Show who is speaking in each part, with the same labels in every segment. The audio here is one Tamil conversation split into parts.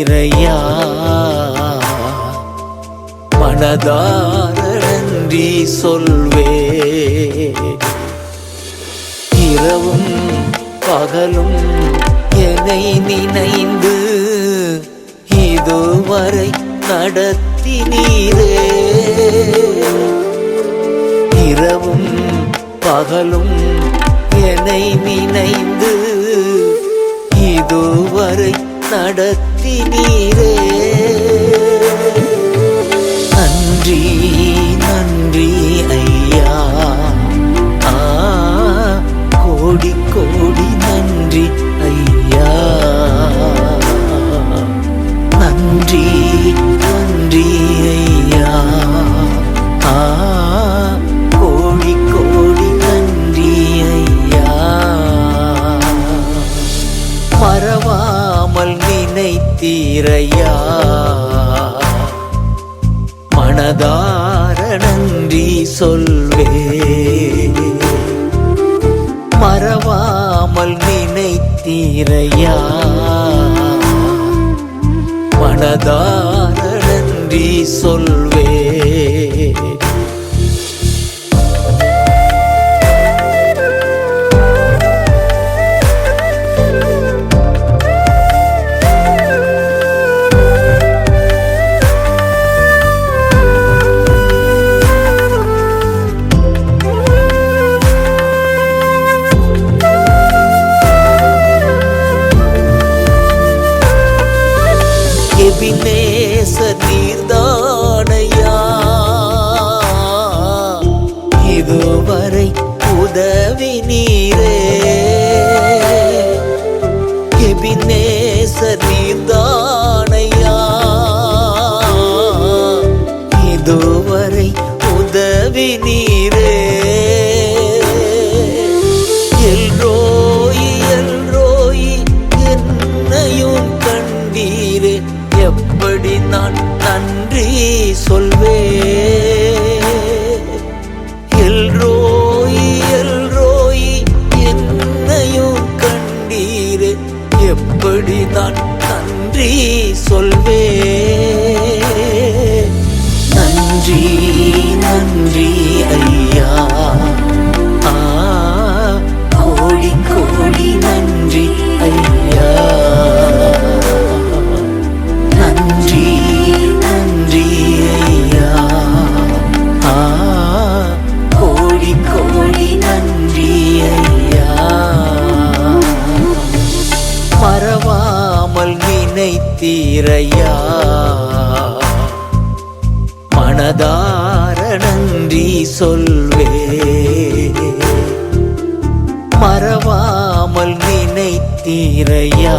Speaker 1: நினைத்தீரையா மனதார நன்றி சொல்வே. இரவும் பகலும் என்னை நினைந்து இதுவரை நடத்தி நீரே. இரவும் பகலும் என்னை நினைந்து இதுவரை நடத்தி நீரே. நன்றி நன்றி ஐயா. ஆ கோடி கோடி நன்றி ஐயா. நன்றி நன்றி ஐயா. ஆ இறையா மனதார நன்றி சொல்வே. மறவாமல் நினைத்தீரையா. மனதார நன்றி சொல்வே. இறையா. மனதார நன்றி சொல்வே. மறவாமல் நினைத்தீரையா.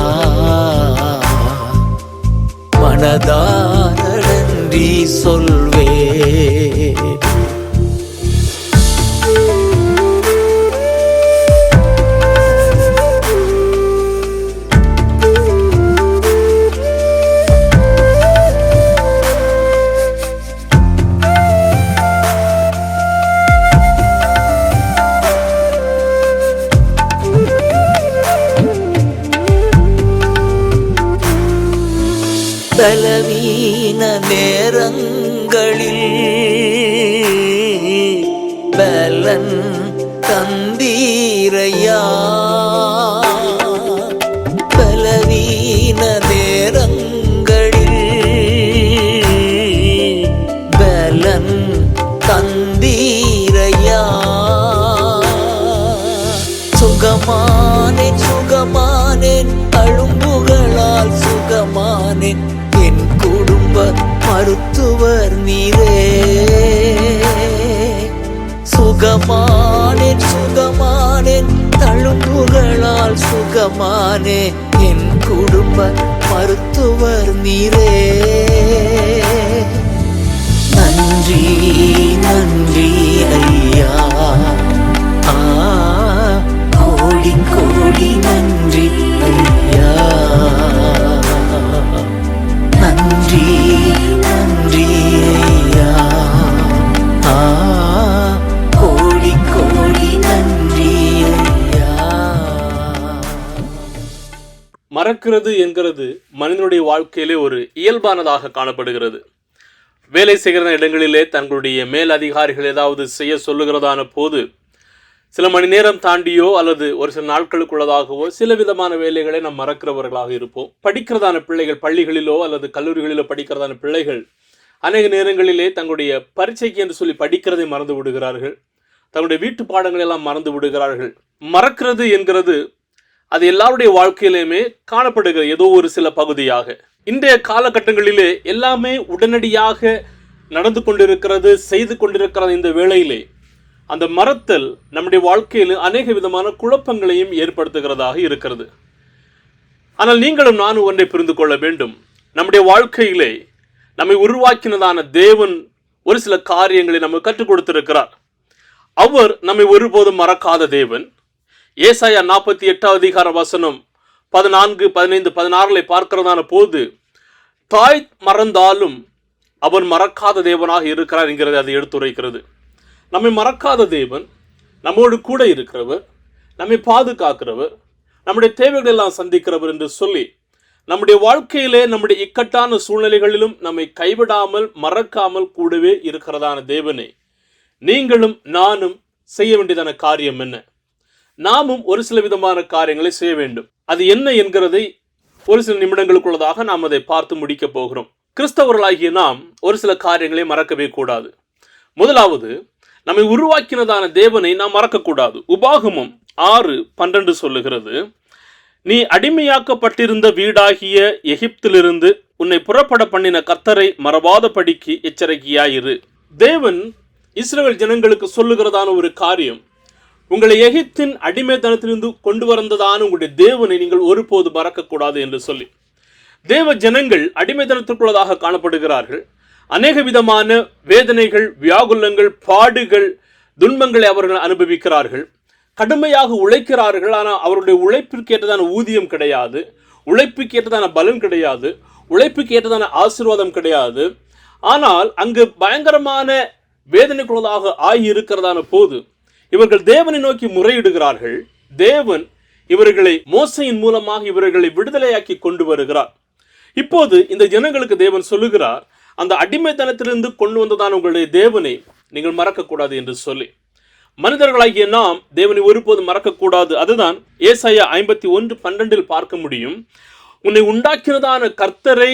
Speaker 1: மனதார நன்றி சொல்வே. நேரங்களில் பலன் தந்தீரையா? பலவீன நேரங்களில் பலன் தந்தீரையா? சுகமானேன் சுகமானேன் அழும்புகளால் சுகமானேன் என் மருத்துவர் நீரே. சுகமானேன் சுகமானேன் தழும்புகளால் சுகமானே என் குடும்ப மருத்துவர் நீரே. நன்றி நன்றி ஐயா. ஆ கோடி கோடி நன்றி ஐயா.
Speaker 2: மறக்கிறது என்கிறது மனிதனுடைய வாழ்க்கையிலே ஒரு இயல்பானதாக காணப்படுகிறது. வேலை செய்கிற இடங்களிலே தங்களுடைய மேல் அதிகாரிகள் ஏதாவது செய்ய சொல்லுகிறதான போது சில மணி நேரம் தாண்டியோ அல்லது ஒரு சில நாட்களுக்குள்ளதாகவோ சில விதமான வேலைகளை நாம் மறக்கிறவர்களாக இருப்போம். படிக்கிறதான பிள்ளைகள் பள்ளிகளிலோ அல்லது கல்லூரிகளிலோ படிக்கிறதான பிள்ளைகள் அநேக நேரங்களிலே தங்களுடைய பரீட்சைக்கு என்று சொல்லி படிக்கிறதை மறந்து விடுகிறார்கள். தங்களுடைய வீட்டு பாடங்களை எல்லாம் மறந்து விடுகிறார்கள். மறக்கிறது என்கிறது அது எல்லாருடைய வாழ்க்கையிலுமே காணப்படுகிற ஏதோ ஒரு சில பகுதியாக. இன்றைய காலகட்டங்களிலே எல்லாமே உடனடியாக நடந்து கொண்டிருக்கிறது செய்து கொண்டிருக்கிறது இந்த வேளையிலே. அந்த மரத்தல் நம்முடைய வாழ்க்கையில் அநேக விதமான குழப்பங்களையும் ஏற்படுத்துகிறதாக இருக்கிறது. ஆனால் நீங்களும் நானும் ஒன்றை புரிந்து கொள்ள வேண்டும். நம்முடைய வாழ்க்கையிலே நம்மை உருவாக்கினதான தேவன் ஒரு சில காரியங்களை நமக்கு கற்றுக் கொடுத்திருக்கிறார். அவர் நம்மை ஒருபோதும் மறக்காத தேவன். ஏசாயா நாற்பத்தி எட்டாவது அதிகார வசனம் பதினான்கு பதினைந்து பதினாறில் பார்க்கிறதான போது தாய் மறந்தாலும் அவன் மறக்காத தேவனாக இருக்கிறார் என்கிறது அதை எடுத்துரைக்கிறது. நம்மை மறக்காத தேவன் நம்மோடு கூட இருக்கிறவர் நம்மை பாதுகாக்கிறவர் நம்முடைய தேவைகள் எல்லாம் சந்திக்கிறவர் என்று சொல்லி நம்முடைய வாழ்க்கையிலே நம்முடைய இக்கட்டான சூழ்நிலைகளிலும் நம்மை கைவிடாமல் மறக்காமல் கூடவே இருக்கிறதான தேவனே நீங்களும் நானும் செய்ய வேண்டியதான காரியம் என்ன? நாமும் ஒரு சில விதமான காரியங்களை செய்ய வேண்டும். அது என்ன என்கிறதை ஒரு சில நிமிடங்களுக்குள்ளதாக நாம் அதை பார்த்து முடிக்கப் போகிறோம். கிறிஸ்தவர்களாகிய நாம் ஒரு சில காரியங்களை மறக்கவே கூடாது. முதலாவது நம்மை உருவாக்கினதான தேவனை நாம் மறக்கக்கூடாது. உபாகமம் ஆறு பன்னெண்டு சொல்லுகிறது நீ அடிமையாக்கப்பட்டிருந்த வீடாகிய எகிப்திலிருந்து உன்னை புறப்பட பண்ணின கர்த்தரை மறவாதபடிக்கு எச்சரிக்கையாயிரு. தேவன் இஸ்ரேல் ஜனங்களுக்கு சொல்லுகிறதான ஒரு காரியம் உங்களை எகிப்தின் அடிமைத்தனத்திலிருந்து கொண்டு வந்ததான உங்களுடைய தேவனை நீங்கள் ஒருபோது மறக்கக்கூடாது என்று சொல்லி. தேவ ஜனங்கள் அடிமைத்தனத்திற்குள்ளதாக காணப்படுகிறார்கள். அநேக விதமான வேதனைகள் வியாகுலங்கள் பாடுகள் துன்பங்களை அவர்கள் அனுபவிக்கிறார்கள். கடுமையாக உழைக்கிறார்கள். ஆனால் அவருடைய உழைப்பிற்கு ஏற்றதான ஊதியம் கிடையாது. உழைப்புக்கு ஏற்றதான பலன் கிடையாது. உழைப்புக்கு ஏற்றதான ஆசீர்வாதம் கிடையாது. ஆனால் அங்கு பயங்கரமான வேதனைக்குள்ளதாக ஆகி இருக்கிறதான போது இவர்கள் தேவனை நோக்கி முறையிடுகிறார்கள். தேவன் இவர்களை மோசையின் மூலமாக இவர்களை விடுதலையாக்கி கொண்டு வருகிறார். இப்போது இந்த ஜனங்களுக்கு தேவன் சொல்லுகிறார் அந்த அடிமைத்தனத்திலிருந்து கொண்டு வந்ததான உங்களுடைய தேவனை நீங்கள் மறக்கக்கூடாது என்று சொல்லி. மனிதர்களாகிய நாம் தேவனை ஒருபோதும் மறக்கக்கூடாது. அதுதான் ஏசாயா ஐம்பத்தி ஒன்று பன்னெண்டில் பார்க்க முடியும். உன்னை உண்டாக்கினதான கர்த்தரை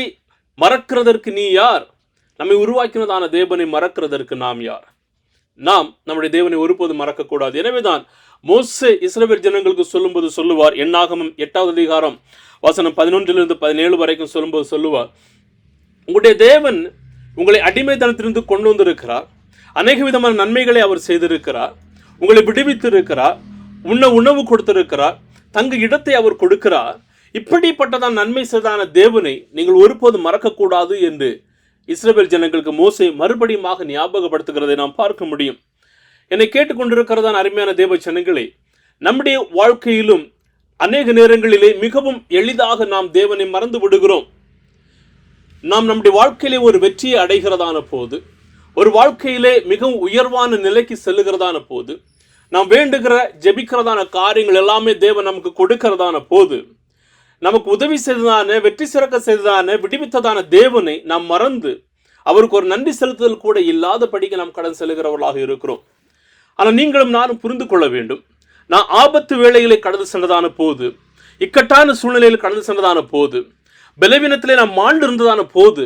Speaker 2: மறக்கிறதற்கு நீ யார்? நம்மை உருவாக்கினதான தேவனை மறக்கிறதற்கு நாம் யார்? நாம் நம்முடைய தேவனை ஒருபோதும் மறக்கக்கூடாது. எனவேதான் மோசே இஸ்ரவேல் ஜனங்களுக்கு சொல்லும்போது சொல்லுவார். எண்ணாகமம் எட்டாவது அதிகாரம் வசனம் பதினொன்றிலிருந்து பதினேழு வரைக்கும் சொல்லும்போது சொல்லுவார். உங்களுடைய தேவன் உங்களை அடிமைத்தனத்திலிருந்து கொண்டு வந்திருக்கிறார். அநேக விதமான நன்மைகளை அவர் செய்திருக்கிறார். உங்களை விடுவித்திருக்கிறார். உண்ண உணவு கொடுத்திருக்கிறார். தங்க இடத்தை அவர் கொடுக்கிறார். இப்படிப்பட்டதான் நன்மை செய்தான தேவனை நீங்கள் ஒருபோதும் மறக்கக்கூடாது என்று இஸ்ரேல் ஜனங்களுக்கு மோசை மறுபடியுமாக ஞாபகப்படுத்துகிறதை நாம் பார்க்க முடியும். என்னை கேட்டுக்கொண்டிருக்கிறதான் அருமையான தேவ ஜனங்களே நம்முடைய வாழ்க்கையிலும் அநேக நேரங்களிலே மிகவும் எளிதாக நாம் தேவனை மறந்து விடுகிறோம். நாம் நம்முடைய வாழ்க்கையிலே ஒரு வெற்றியை அடைகிறதான போது ஒரு வாழ்க்கையிலே மிகவும் உயர்வான நிலைக்கு செல்லுகிறதான போது நாம் வேண்டுகிற ஜெபிக்கிறதான காரியங்கள் எல்லாமே தேவன் நமக்கு கொடுக்கிறதான போது நமக்கு உதவி செய்ததான வெற்றி சிறக்க செய்ததான விடுவித்ததான தேவனை நாம் மறந்து அவருக்கு ஒரு நன்றி செலுத்துதல் கூட இல்லாதபடிக்கு நாம் கடன் செலுகிறவர்களாக இருக்கிறோம். ஆனால் நீங்களும் நானும் புரிந்து கொள்ள வேண்டும். நான் ஆபத்து வேளைகளை கடந்து சென்றதான போது இக்கட்டான சூழ்நிலையில் கடந்து சென்றதான போது பலவீனத்திலே நாம் மாண்டு இருந்ததான போது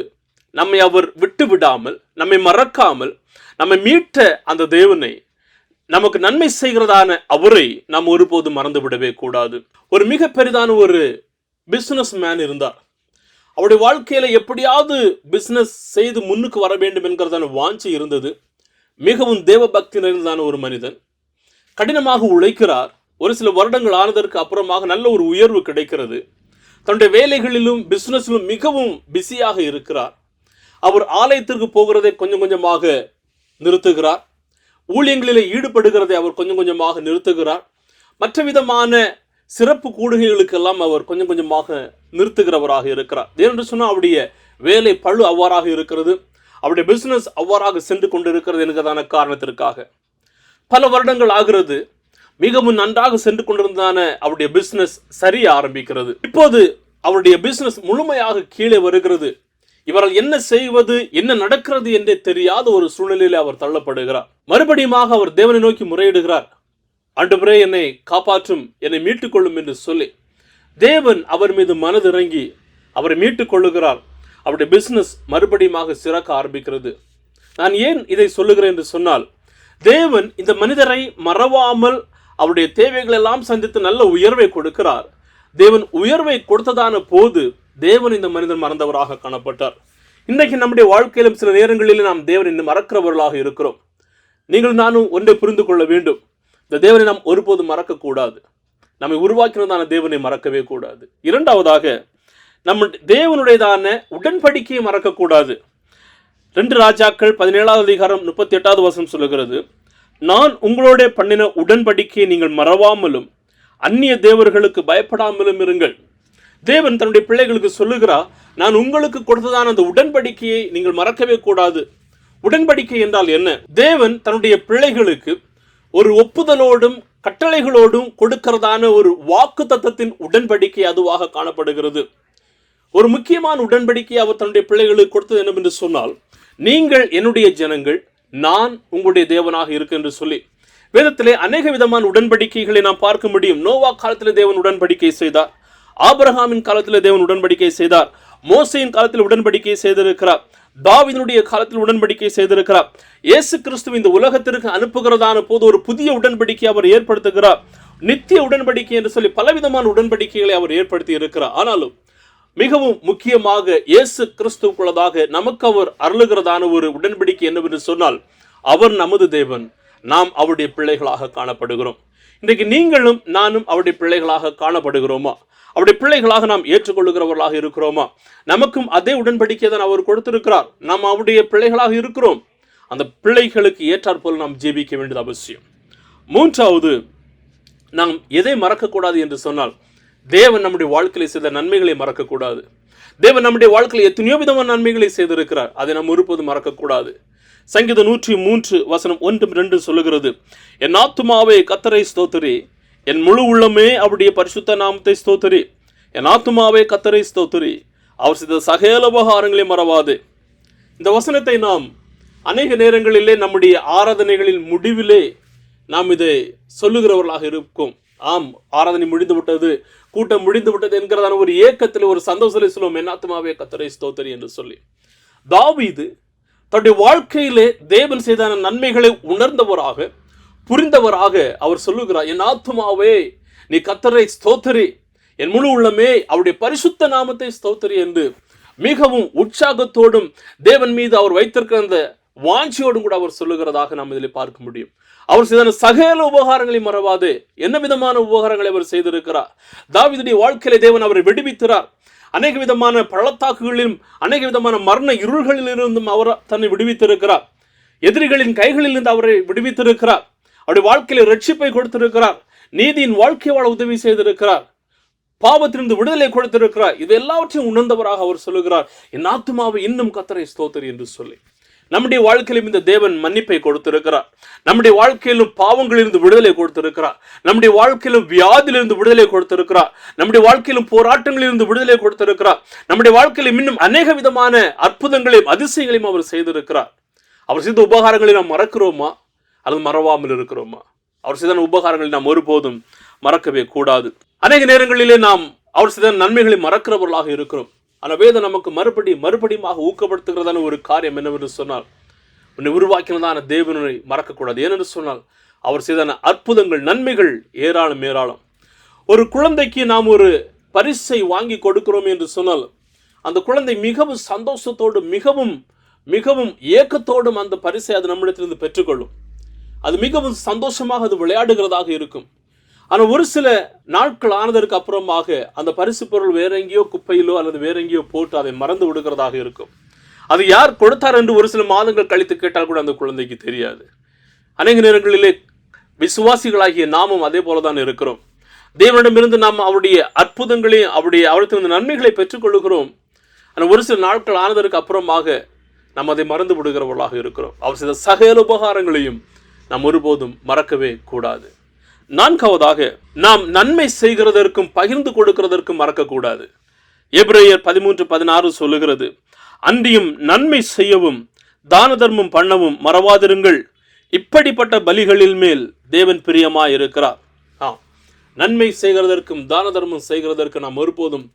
Speaker 2: நம்மை அவர் விட்டு விடாமல் நம்மை மறக்காமல் நம்மை மீட்ட அந்த தேவனை நமக்கு நன்மை செய்கிறதான அவரை நாம் ஒருபோதும் மறந்து விடவே கூடாது. ஒரு மிக பெரிதான ஒரு பிஸ்னஸ் மேன் இருந்தார். அவருடைய வாழ்க்கையில் எப்படியாவது பிஸ்னஸ் செய்து முன்னுக்கு வர வேண்டும் என்கிறதான வாஞ்சி இருந்தது. மிகவும் தேவ பக்தி நிறைந்ததான ஒரு மனிதன். கடினமாக உழைக்கிறார். ஒரு சில வருடங்கள் ஆனதற்கு அப்புறமாக நல்ல ஒரு உயர்வு கிடைக்கிறது. தன்னுடைய வேலைகளிலும் பிஸ்னஸிலும் மிகவும் பிஸியாக இருக்கிறார். அவர் ஆலயத்திற்கு போகிறதை கொஞ்சம் கொஞ்சமாக நிறுத்துகிறார். ஊழியங்களிலே ஈடுபடுகிறதை அவர் கொஞ்சம் கொஞ்சமாக நிறுத்துகிறார். மற்ற விதமான சிறப்பு கூடுகைகளுக்கெல்லாம் அவர் கொஞ்சம் கொஞ்சமாக நிறுத்துகிறவராக இருக்கிறார். ஏனென்று சொன்னால் அவருடைய வேலை பழு அவ்வாறாக இருக்கிறது. அவருடைய பிஸ்னஸ் அவ்வாறாக சென்று கொண்டிருக்கிறது என்கிறதான காரணத்திற்காக. பல வருடங்கள் ஆகிறது. மிகவும் நன்றாக சென்று கொண்டிருந்தான அவருடைய பிஸ்னஸ் சரிய ஆரம்பிக்கிறது. இப்போது அவருடைய பிஸ்னஸ் முழுமையாக கீழே வருகிறது. இவரால் என்ன செய்வது என்ன நடக்கிறது என்றே தெரியாத ஒரு சூழ்நிலையில் அவர் தள்ளப்படுகிறார். மறுபடியுமாக அவர் தேவனை நோக்கி முறையிடுகிறார். ஆண்டவரே என்னை காப்பாற்றும் என்னை மீட்டுக்கொள்ளும் என்று சொல்லி. தேவன் அவர் மீது மனதிறங்கி அவரை மீட்டுக் கொள்ளுகிறார் அவருடைய பிஸ்னஸ் மறுபடியுமாக சிறக்க ஆரம்பிக்கிறது. நான் ஏன் இதை சொல்லுகிறேன் என்று சொன்னால் தேவன் இந்த மனிதரை மறவாமல் அவருடைய தேவைகள் எல்லாம் சந்தித்து நல்ல உயர்வை கொடுக்கிறார். தேவன் உயர்வை கொடுத்ததான போது தேவன் இந்த மனிதன் மறந்தவராக காணப்பட்டார். இன்றைக்கு நம்முடைய வாழ்க்கையிலும் சில நேரங்களில் நாம் தேவன் இன்னும் மறக்கிறவர்களாக இருக்கிறோம். நீங்கள் நானும் ஒன்றை புரிந்து கொள்ள வேண்டும். இந்த தேவனை நாம் ஒருபோதும் மறக்கக்கூடாது. நம்மை உருவாக்கினதான தேவனை மறக்கவே கூடாது. இரண்டாவதாக நம்ம தேவனுடையதான உடன்படிக்கையை மறக்கக்கூடாது. ரெண்டு ராஜாக்கள் பதினேழாவது அதிகாரம் முப்பத்தி எட்டாவது வசனம் சொல்லுகிறது நான் உங்களோட பண்ணின உடன்படிக்கையை நீங்கள் மறவாமலும் அந்நிய தேவர்களுக்கு பயப்படாமலும் இருங்கள். தேவன் தன்னுடைய பிள்ளைகளுக்கு சொல்லுகிறார் நான் உங்களுக்கு கொடுத்ததான அந்த உடன்படிக்கையை நீங்கள் மறக்கவே கூடாது. உடன்படிக்கை என்றால் என்ன? தேவன் தன்னுடைய பிள்ளைகளுக்கு ஒரு ஒப்புதலோடும் கட்டளைகளோடும் கொடுக்கிறதான ஒரு வாக்கு தத்தத்தின் உடன்படிக்கை அதுவாக காணப்படுகிறது. ஒரு முக்கியமான உடன்படிக்கை அவர் தன்னுடைய பிள்ளைகளுக்கு கொடுத்தது என்னவென்று சொன்னால் நீங்கள் என்னுடைய ஜனங்கள் நான் உங்களுடைய தேவனாக இருக்கு என்று சொல்லி. வேதத்திலே அநேக விதமான உடன்படிக்கைகளை நாம் பார்க்க முடியும். நோவா காலத்தில் தேவன் உடன்படிக்கை செய்தார். ஆபிரஹாமின் காலத்தில் தேவன் உடன்படிக்கை செய்தார். மோசையின் காலத்தில் உடன்படிக்கை செய்திருக்கிறார். தாவிதனுடைய காலத்தில் உடன்படிக்கை செய்திருக்கிறார். இயேசு கிறிஸ்து இந்த உலகத்திற்கு அனுப்புகிறதான போது ஒரு புதிய உடன்படிக்கை அவர் ஏற்படுத்துகிறார். நித்திய உடன்படிக்கை என்று சொல்லி பலவிதமான உடன்படிக்கைகளை அவர் ஏற்படுத்தி இருக்கிறார். ஆனாலும் மிகவும் முக்கியமாக இயேசு கிறிஸ்துக்குள்ளதாக நமக்கு அவர் அருளுகிறதான ஒரு உடன்படிக்கை என்னவென்று சொன்னால் அவர் நமது தேவன் நாம் அவருடைய பிள்ளைகளாக காணப்படுகிறோம். இன்றைக்கு நீங்களும் நானும் அவருடைய பிள்ளைகளாக காணப்படுகிறோமா? அவருடைய பிள்ளைகளாக நாம் ஏற்றுக்கொள்ளுகிறவர்களாக இருக்கிறோமா? நமக்கும் அதே உடன்படிக்கை தான் அவர் கொடுத்திருக்கிறார். நாம் அவருடைய பிள்ளைகளாக இருக்கிறோம். அந்த பிள்ளைகளுக்கு ஏற்றாற்போல் நாம் ஜீவிக்க வேண்டியது அவசியம். மூன்றாவது நாம் எதை மறக்கக்கூடாது என்று சொன்னால் தேவன் நம்முடைய வாழ்க்கையில் செய்த நன்மைகளை மறக்கக்கூடாது. தேவன் நம்முடைய வாழ்க்கையில் எத்தனையோ விதமான நன்மைகளை செய்திருக்கிறார். அதை நாம் ஒருபோதும் மறக்கக்கூடாது. சங்கீதம் நூற்றி மூன்று வசனம் ஒன்றும் ரெண்டு சொல்லுகிறது என் ஆத்துமாவே கத்தரை ஸ்தோத்திரி. என் முழு உள்ளமே அவருடைய பரிசுத்த நாமத்தை ஸ்தோத்திரி. என் ஆத்துமாவே கத்தரை ஸ்தோத்திரி. அவர் செய்த சகல உபகாரங்களை மறவாது. இந்த வசனத்தை நாம் அநேக நேரங்களிலே நம்முடைய ஆராதனைகளின் முடிவிலே நாம் இதை சொல்லுகிறவர்களாக இருக்கும். ஆம் ஆராதனை முடிந்து விட்டது கூட்டம் முடிந்து விட்டது என்கிறதான ஒரு ஏக்கத்தில் ஒரு சந்தோஷத்தில் சொல்லுவோம் என்னாத்துமாவே கத்தரை ஸ்தோத்திரி என்று சொல்லி. தாவீது தன்னுடைய வாழ்க்கையிலே தேவன் செய்தான நன்மைகளை உணர்ந்தவராக புரிந்தவராக அவர் சொல்லுகிறார் என் ஆத்துமாவே நீ கத்தரை ஸ்தோத்தரி. என் முழு உள்ளமே அவருடைய பரிசுத்த நாமத்தை ஸ்தோத்தரி என்று மிகவும் உற்சாகத்தோடும் தேவன் மீது அவர் வைத்திருக்கிற அந்த வாஞ்சியோடும் கூட அவர் சொல்லுகிறதாக நாம் இதில் பார்க்க முடியும். அவர் செய்த சகல உபகாரங்களை மறவாது. என்ன விதமான உபகாரங்களை அவர் செய்திருக்கிறார்? தாவீதுடைய வாழ்க்கையில தேவன் அவரை விடுவிக்கிறார் அநேக விதமான பள்ளத்தாக்குகளிலும் அநேக விதமான மரண இருள்களிலிருந்தும் அவர் தன்னை விடுவித்திருக்கிறார். எதிரிகளின் கைகளிலிருந்து அவரை விடுவித்திருக்கிறார். அவருடைய வாழ்க்கையில ரட்சிப்பை கொடுத்திருக்கிறார். நீதியின் வாழ்க்கை வாழ உதவி செய்திருக்கிறார். பாவத்திலிருந்து விடுதலை கொடுத்திருக்கிறார். இது எல்லாவற்றையும் உணர்ந்தவராக அவர் சொல்லுகிறார். என் ஆத்மாவை இன்னும் கத்தரை ஸ்தோத்திரி என்று சொல்லி. நம்முடைய வாழ்க்கையிலும் இந்த தேவன் மன்னிப்பை கொடுத்திருக்கிறார். நம்முடைய வாழ்க்கையிலும் பாவங்களிலிருந்து விடுதலை கொடுத்திருக்கிறார். நம்முடைய வாழ்க்கையிலும் வியாதியிலிருந்து விடுதலை கொடுத்திருக்கிறார். நம்முடைய வாழ்க்கையிலும் போராட்டங்களிலிருந்து விடுதலை கொடுத்திருக்கிறார். நம்முடைய வாழ்க்கையிலும் இன்னும் அநேக விதமான அற்புதங்களையும் அதிசயங்களையும் அவர் செய்திருக்கிறார். அவர் செய்த உபகாரங்களை நாம் மறக்கிறோமா? அல்லது மறவாமல் இருக்கிறோமா? அவர் செய்த உபகாரங்களை நாம் ஒருபோதும் மறக்கவே கூடாது. அநேக நேரங்களிலே நாம் அவர் செய்த நன்மைகளை மறக்கிறவர்களாக இருக்கிறோம். ஆனால் வேதம் நமக்கு மறுபடி மறுபடியுமாக ஊக்கப்படுத்துகிறதான ஒரு காரியம் என்னவென்று சொன்னால் உன்னை உருவாக்கினதான தேவனை மறக்கக்கூடாது. ஏனென்று சொன்னால் அவர் செய்தான அற்புதங்கள் நன்மைகள் ஏராளம் ஏராளம். ஒரு குழந்தைக்கு நாம் ஒரு பரிசை வாங்கி கொடுக்கிறோம் என்று சொன்னால் அந்த குழந்தை மிகவும் சந்தோஷத்தோடு மிகவும் மிகவும் ஏக்கத்தோடும் அந்த பரிசை அது நம்மிடத்திலிருந்து பெற்றுக்கொள்ளும். அது மிகவும் சந்தோஷமாக அது விளையாடுகிறதாக இருக்கும். ஆனால் ஒரு சில நாட்கள் ஆனதற்கு அப்புறமாக அந்த பரிசு பொருள் வேற எங்கேயோ குப்பையிலோ அல்லது வேற எங்கேயோ போட்டு அதை மறந்து விடுகிறதாக இருக்கும். அது யார் கொடுத்தார் என்று ஒரு சில மாதங்கள் கழித்து கேட்டால் கூட அந்த குழந்தைக்கு தெரியாது. அநேக நேரங்களிலே விசுவாசிகளாகிய நாமும் அதே போல தான் இருக்கிறோம். தேவனிடமிருந்து நாம் அவருடைய அற்புதங்களையும் அவருடைய அவருக்கு நன்மைகளை பெற்றுக்கொள்கிறோம் ஆனால் ஒரு சில நாட்கள் ஆனதற்கு அப்புறமாக நாம் அதை மறந்து விடுகிறவர்களாக இருக்கிறோம். அவர் சில சகல உபகாரங்களையும் நாம் ஒருபோதும் மறக்கவே கூடாது. நான்காவதாக நாம் நன்மை செய்கிறதற்கும் பகிர்ந்து கொடுக்கிறதற்கும் மறக்கக்கூடாது. எப்ரேயர் பதிமூன்று பதினாறு சொல்லுகிறது அன்றியும் நன்மை செய்யவும் தான தர்மம் பண்ணவும் மறவாதிருங்கள். இப்படிப்பட்ட பலிகளில் மேல் தேவன் பிரியமா இருக்கிறார் ஆ நன்மை செய்கிறதற்கும் தான தர்மம் செய்கிறதற்கு நாம் ஒருபோதும்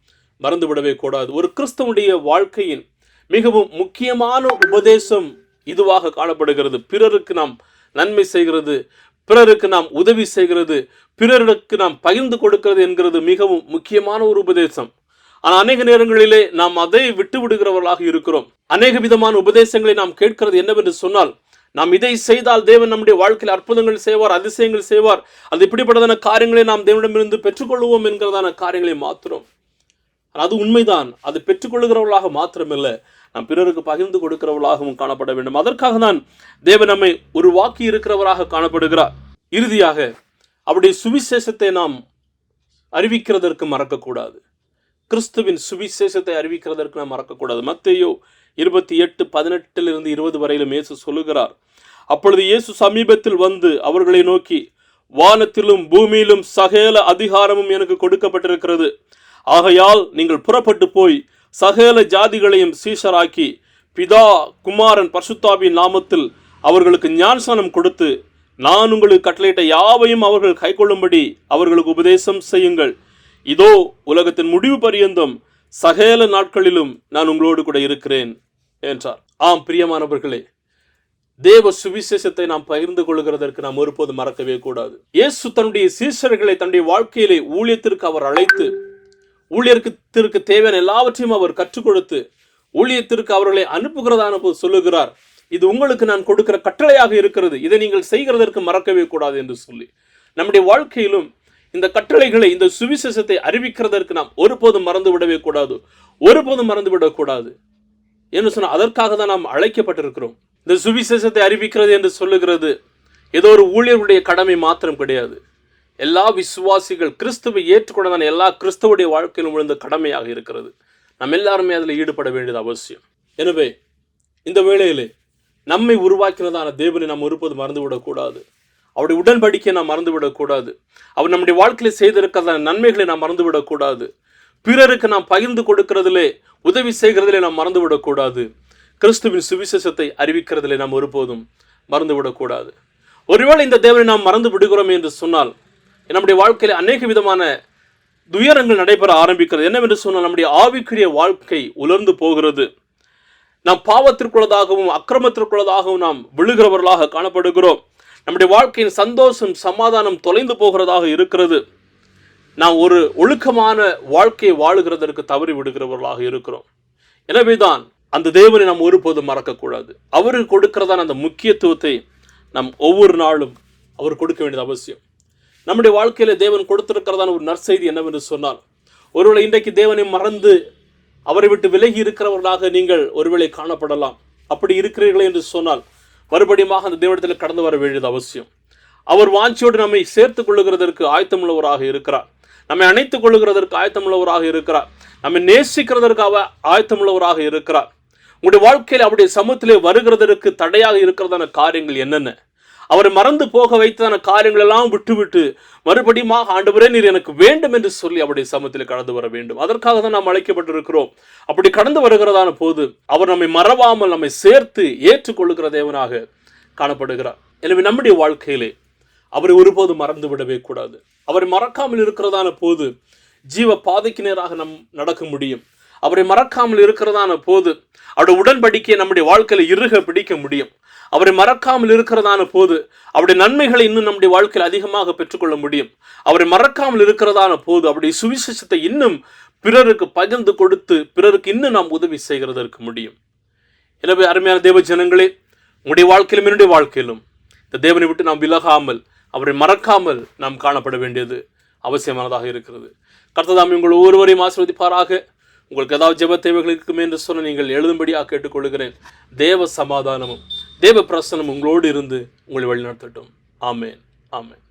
Speaker 2: மறந்துவிடவே கூடாது. ஒரு கிறிஸ்தவனுடைய வாழ்க்கையின் மிகவும் முக்கியமான உபதேசம் இதுவாக காணப்படுகிறது. பிறருக்கு நாம் நன்மை செய்கிறது பிறருக்கு நாம் உதவி செய்கிறது பிறருக்கு நாம் பகிர்ந்து கொடுக்கிறது என்கிறது மிகவும் முக்கியமான ஒரு உபதேசம். ஆனால் அநேக நேரங்களிலே நாம் அதை விட்டு விடுகிறவர்களாக இருக்கிறோம். அநேக விதமான உபதேசங்களை நாம் கேட்கிறது என்னவென்று சொன்னால் நாம் இதை செய்தால் தேவன் நம்முடைய வாழ்க்கையில் அற்புதங்கள் செய்வார் அதிசயங்கள் செய்வார். அது இப்படிப்பட்டதான காரியங்களை நாம் தேவனிடமிருந்து பெற்றுக்கொள்வோம் என்கிறதான காரியங்களை மாத்திரம். அது உண்மைதான். அது பெற்றுக்கொள்கிறவர்களாக மாத்திரமில்லை. நாம் பிறருக்கு பகிர்ந்து கொடுக்கிறவர்களாகவும் காணப்பட வேண்டும். அதற்காக தான் தேவன் நம்மை உருவாக்கி இருக்கிறவராக காணப்படுகிறார். இறுதியாக அவருடைய சுவிசேஷத்தை நாம் அறிவிக்கிறதற்கு மறக்கக்கூடாது. கிறிஸ்துவின் சுவிசேஷத்தை அறிவிக்கிறதற்கு நாம் மறக்கக்கூடாது. மத்தையோ இருபத்தி எட்டு பதினெட்டிலிருந்து இருபது வரையிலும் இயேசு சொல்லுகிறார். அப்பொழுது இயேசு சமீபத்தில் வந்து அவர்களை நோக்கி வானத்திலும் பூமியிலும் சகல அதிகாரமும் எனக்கு கொடுக்கப்பட்டிருக்கிறது. ஆகையால் நீங்கள் புறப்பட்டு போய் சகல ஜாதிகளையும் சீஷராக்கி பிதா குமாரன் பர்சுத்தாபின் நாமத்தில் அவர்களுக்கு ஞானஸ்நானம் கொடுத்து நான் உங்களுக்கு கட்டளையிட்ட யாவையும் அவர்கள் கைக்கொள்ளும்படி அவர்களுக்கு உபதேசம் செய்யுங்கள். இதோ உலகத்தின் முடிவு பரியந்தம் சகல நாட்களிலும் நான் உங்களோடு கூட இருக்கிறேன் என்றார். ஆம் பிரியமானவர்களே தேவ சுவிசேஷத்தை நாம் பகிர்ந்து கொள்கிறதற்கு நாம் ஒருபோது மறக்கவே கூடாது. இயேசு தன்னுடைய சீசர்களை தன்னுடைய வாழ்க்கையிலே ஊழியத்திற்கு அவர் அழைத்து ஊழியத்திற்கு தேவையான எல்லாவற்றையும் அவர் கற்றுக் கொடுத்து ஊழியத்திற்கு அவர்களை அனுப்புகிறதான போது சொல்லுகிறார் இது உங்களுக்கு நான் கொடுக்கிற கட்டளையாக இருக்கிறது. இதை நீங்கள் செய்கிறதற்கு மறக்கவே கூடாது என்று சொல்லி. நம்முடைய வாழ்க்கையிலும் இந்த கட்டளைகளை இந்த சுவிசேஷத்தை அறிவிக்கிறதற்கு நாம் ஒருபோதும் மறந்து விடவே கூடாது. ஒருபோதும் மறந்து விடக்கூடாது என்று சொன்னால் அதற்காக தான் நாம் அழைக்கப்பட்டிருக்கிறோம். இந்த சுவிசேஷத்தை அறிவிக்கிறது என்று சொல்லுகிறது. ஏதோ ஒரு ஊழியருடைய கடமை மாத்திரம் கிடையாது. எல்லா விசுவாசிகள் கிறிஸ்துவை ஏற்றுக்கொண்டதான எல்லா கிறிஸ்துவடைய வாழ்க்கையிலும் விழுந்த கடமையாக இருக்கிறது. நம்ம எல்லாருமே அதில் ஈடுபட வேண்டியது அவசியம். எனவே இந்த வேளையிலே நம்மை உருவாக்கினதான தேவனை நாம் ஒருபோதும் மறந்துவிடக்கூடாது. அவருடைய உடன்படிக்கை நாம் மறந்துவிடக்கூடாது. அவர் நம்முடைய வாழ்க்கையில் செய்திருக்கிறதான நன்மைகளை நாம் மறந்துவிடக்கூடாது. பிறருக்கு நாம் பகிர்ந்து கொடுக்கிறதிலே உதவி செய்கிறதிலே நாம் மறந்துவிடக்கூடாது. கிறிஸ்துவின் சுவிசேஷத்தை அறிவிக்கிறதிலே நாம் ஒருபோதும் மறந்துவிடக்கூடாது. ஒருவேளை இந்த தேவனை நாம் மறந்து விடுகிறோம் என்று சொன்னால் நம்முடைய வாழ்க்கையில் அநேக விதமான துயரங்கள் நடைபெற ஆரம்பிக்கிறது. என்னவென்று சொன்னால் நம்முடைய ஆவிக்குரிய வாழ்க்கை உலர்ந்து போகிறது. நாம் பாவத்திற்குள்ளதாகவும் அக்கிரமத்திற்குள்ளதாகவும் நாம் விழுகிறவர்களாக காணப்படுகிறோம். நம்முடைய வாழ்க்கையின் சந்தோஷம் சமாதானம் தொலைந்து போகிறதாக இருக்கிறது. நாம் ஒரு ஒழுக்கமான வாழ்க்கையை வாழுகிறதற்கு தவறி விடுகிறவர்களாக இருக்கிறோம். எனவேதான் அந்த தேவனை நாம் ஒருபோதும் மறக்கக்கூடாது. அவருக்கு கொடுக்கிறதான அந்த முக்கியத்துவத்தை நாம் ஒவ்வொரு நாளும் அவர் கொடுக்க வேண்டியது அவசியம். நம்முடைய வாழ்க்கையில் தேவன் கொடுத்திருக்கிறதான ஒரு நற்செய்தி என்னவென்று சொன்னால் ஒருவேளை இன்றைக்கு தேவனை மறந்து அவரை விட்டு விலகி இருக்கிறவர்களாக நீங்கள் ஒருவேளை காணப்படலாம். அப்படி இருக்கிறீர்களே என்று சொன்னால் மறுபடியுமாக அந்த தேவனத்தில் கடந்து வர வேண்டியது அவசியம். அவர் வாஞ்சியோடு நம்மை சேர்த்துக் கொள்ளுகிறதற்கு ஆயத்தமுள்ளவராக இருக்கிறார். நம்மை அணைத்துக் கொள்ளுகிறதற்கு ஆயத்தமுள்ளவராக இருக்கிறார். நம்மை நேசிக்கிறதற்காக ஆயத்தமுள்ளவராக இருக்கிறார். உங்களுடைய வாழ்க்கையில் அவருடைய சமூகத்திலே வருகிறதற்கு தடையாக இருக்கிறதான காரியங்கள் என்னென்ன? அவரை மறந்து போக வைத்ததான காரியங்களெல்லாம் விட்டுவிட்டு மறுபடியும் ஆண்டவரே நீர் எனக்கு வேண்டும் என்று சொல்லி அவருடைய சமத்தில் கடந்து வர வேண்டும். அதற்காக தான் நாம் அழைக்கப்பட்டிருக்கிறோம். அப்படி கடந்து வருகிறதான போது அவர் நம்மை மறவாமல் நம்மை சேர்த்து ஏற்றுக்கொள்ளுகிற தேவனாக காணப்படுகிறார். எனவே நம்முடைய வாழ்க்கையிலே அவரை ஒருபோதும் மறந்து விடவே கூடாது. அவரை மறக்காமல் இருக்கிறதான போது ஜீவ பாதைக்கு நேராக நம் நடக்க முடியும். அவரை மறக்காமல் இருக்கிறதான போது அவருடைய உடன்படிக்கையை நம்முடைய வாழ்க்கையில் இருக பிடிக்க முடியும். அவரை மறக்காமல் இருக்கிறதான போது அவருடைய நன்மைகளை இன்னும் நம்முடைய வாழ்க்கையில் அதிகமாக பெற்றுக்கொள்ள முடியும். அவரை மறக்காமல் இருக்கிறதான போது அவருடைய சுவிசேஷத்தை இன்னும் பிறருக்கு பகிர்ந்து கொடுத்து பிறருக்கு இன்னும் நாம் உதவி செய்கிறதற்கு முடியும். எனவே அருமையான தேவ ஜனங்களே உங்களுடைய வாழ்க்கையிலும் என்னுடைய வாழ்க்கையிலும் இந்த தேவனை விட்டு நாம் விலகாமல் அவரை மறக்காமல் நாம் காணப்பட வேண்டியது அவசியமானதாக இருக்கிறது. கர்த்ததாமி உங்கள் ஒவ்வொருவரையும் ஆசிர்வதிப்பாராக. உங்களுக்கு ஏதாவது ஜெப தேவைகள் இருக்குமே என்று சொன்ன நீங்கள் எழுதும்படியாக கேட்டுக்கொள்கிறேன். தேவ சமாதானமும் தேவ பிரசனம் உங்களோடு இருந்து உங்களை வழிநடத்தட்டும். ஆமேன் ஆமேன்.